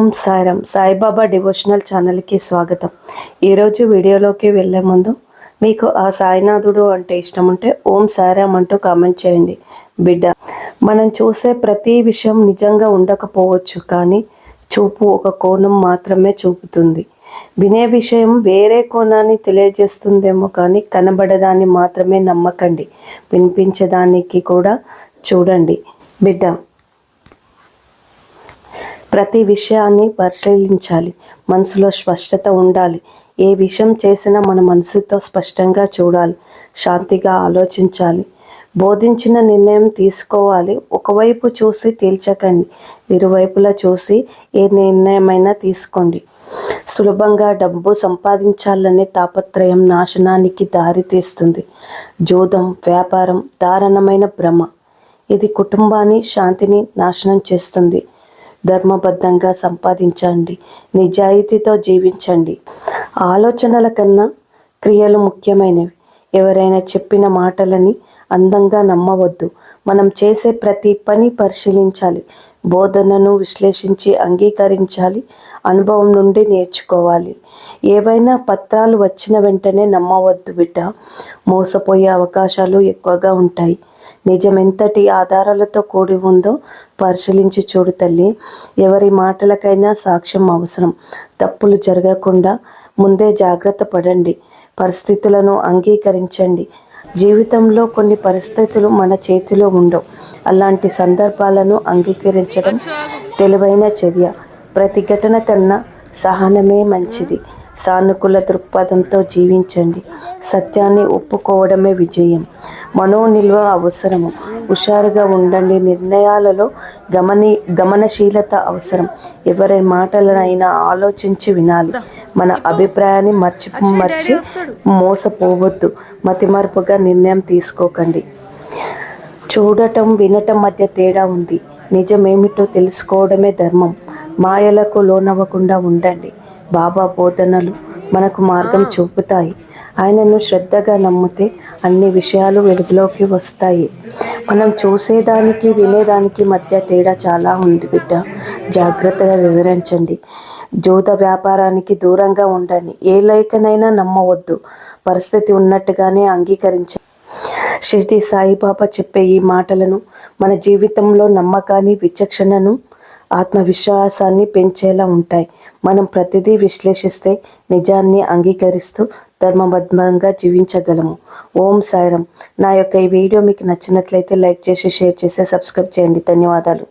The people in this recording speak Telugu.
ఓం సాయిరామ్ సాయిబాబా డివోషనల్ ఛానల్కి స్వాగతం. ఈరోజు వీడియోలోకి వెళ్ళే ముందు మీకు ఆ సాయినాథుడు అంటే ఇష్టం ఉంటే ఓం సాయిరామ్ అంటూ కామెంట్ చేయండి. బిడ్డ మనం చూసే ప్రతి విషయం నిజంగా ఉండకపోవచ్చు కానీ చూపు ఒక కోణం మాత్రమే చూపుతుంది. వినే విషయం వేరే కోణాన్ని తెలియజేస్తుందేమో కానీ కనబడదాన్ని మాత్రమే నమ్మకండి. వినిపించేదానికి కూడా చూడండి. బిడ్డ ప్రతి విషయాన్ని పరిశీలించాలి. మనసులో స్పష్టత ఉండాలి. ఏ విషయం చేసినా మన మనసుతో స్పష్టంగా చూడాలి. శాంతిగా ఆలోచించాలి. బోధించిన నిర్ణయం తీసుకోవాలి. ఒకవైపు చూసి తేల్చకండి. ఇరువైపులా చూసి ఏ నిర్ణయమైనా తీసుకోండి. సులభంగా డబ్బు సంపాదించాలనే తాపత్రయం నాశనానికి దారితీస్తుంది. జూదం వ్యాపారం దారుణమైన భ్రమ. ఇది కుటుంబాన్ని శాంతిని నాశనం చేస్తుంది. ధర్మబద్ధంగా సంపాదించండి నిజాయితీతో జీవించండి. ఆలోచనల కన్నా క్రియలు ముఖ్యమైనవి. ఎవరైనా చెప్పిన మాటలని అందంగా నమ్మవద్దు. మనం చేసే ప్రతి పని పరిశీలించాలి. బోధనను విశ్లేషించి అంగీకరించాలి. అనుభవం నుండి నేర్చుకోవాలి. ఏవైనా పత్రాలు వచ్చిన వెంటనే నమ్మవద్దు బిడ్డ. మోసపోయే అవకాశాలు ఎక్కువగా ఉంటాయి. నిజం ఎంతటి ఆధారాలతో కూడి ఉందో పరిశీలించి చూడు తల్లి. ఎవరి మాటలకైనా సాక్ష్యం అవసరం. తప్పులు జరగకుండా ముందే జాగ్రత్త పడండి. పరిస్థితులను అంగీకరించండి. జీవితంలో కొన్ని పరిస్థితులు మన చేతిలో ఉండవు. అలాంటి సందర్భాలను అంగీకరించడం తెలివైన చర్య. ప్రతి ఘటన కన్నా సహనమే మంచిది. సానుకూల దృక్పథంతో జీవించండి. సత్యాన్ని ఒప్పుకోవడమే విజయం. మనో నిల్వ అవసరము. హుషారుగా ఉండండి. నిర్ణయాలలో గమని గమనశీలత అవసరం. ఎవరి మాటలనైనా ఆలోచించి వినాలి. మన అభిప్రాయాన్ని మర్చి మర్చి మోసపోవద్దు. మతిమరుపుగా నిర్ణయం తీసుకోకండి. చూడటం వినటం మధ్య తేడా ఉంది. నిజమేమిటో తెలుసుకోవడమే ధర్మం. మాయలకు లోనవ్వకుండా ఉండండి. బాబా బోధనలు మనకు మార్గం చూపుతాయి. ఆయనను శ్రద్ధగా నమ్మితే అన్ని విషయాలు వెలుగులోకి వస్తాయి. మనం చూసేదానికి వినేదానికి మధ్య తేడా చాలా ఉంది బిడ్డ. జాగ్రత్తగా వివరించండి. జూత వ్యాపారానికి దూరంగా ఉండండి. ఏ లేఖనైనా నమ్మవద్దు. పరిస్థితి ఉన్నట్టుగానే అంగీకరించ. షిర్డి సాయిబాబా చెప్పే ఈ మాటలను మన జీవితంలో నమ్మకాన్ని విచక్షణను ఆత్మవిశ్వాసాన్ని పెంచేలా ఉంటాయి. మనం ప్రతిదీ విశ్లేషిస్తే నిజాన్ని అంగీకరిస్తూ ధర్మబద్ధంగా జీవించగలము. ఓం సాయిరం నా యొక్క ఈ వీడియో మీకు నచ్చినట్లయితే లైక్ చేసి షేర్ చేసి సబ్స్క్రైబ్ చేయండి. ధన్యవాదాలు.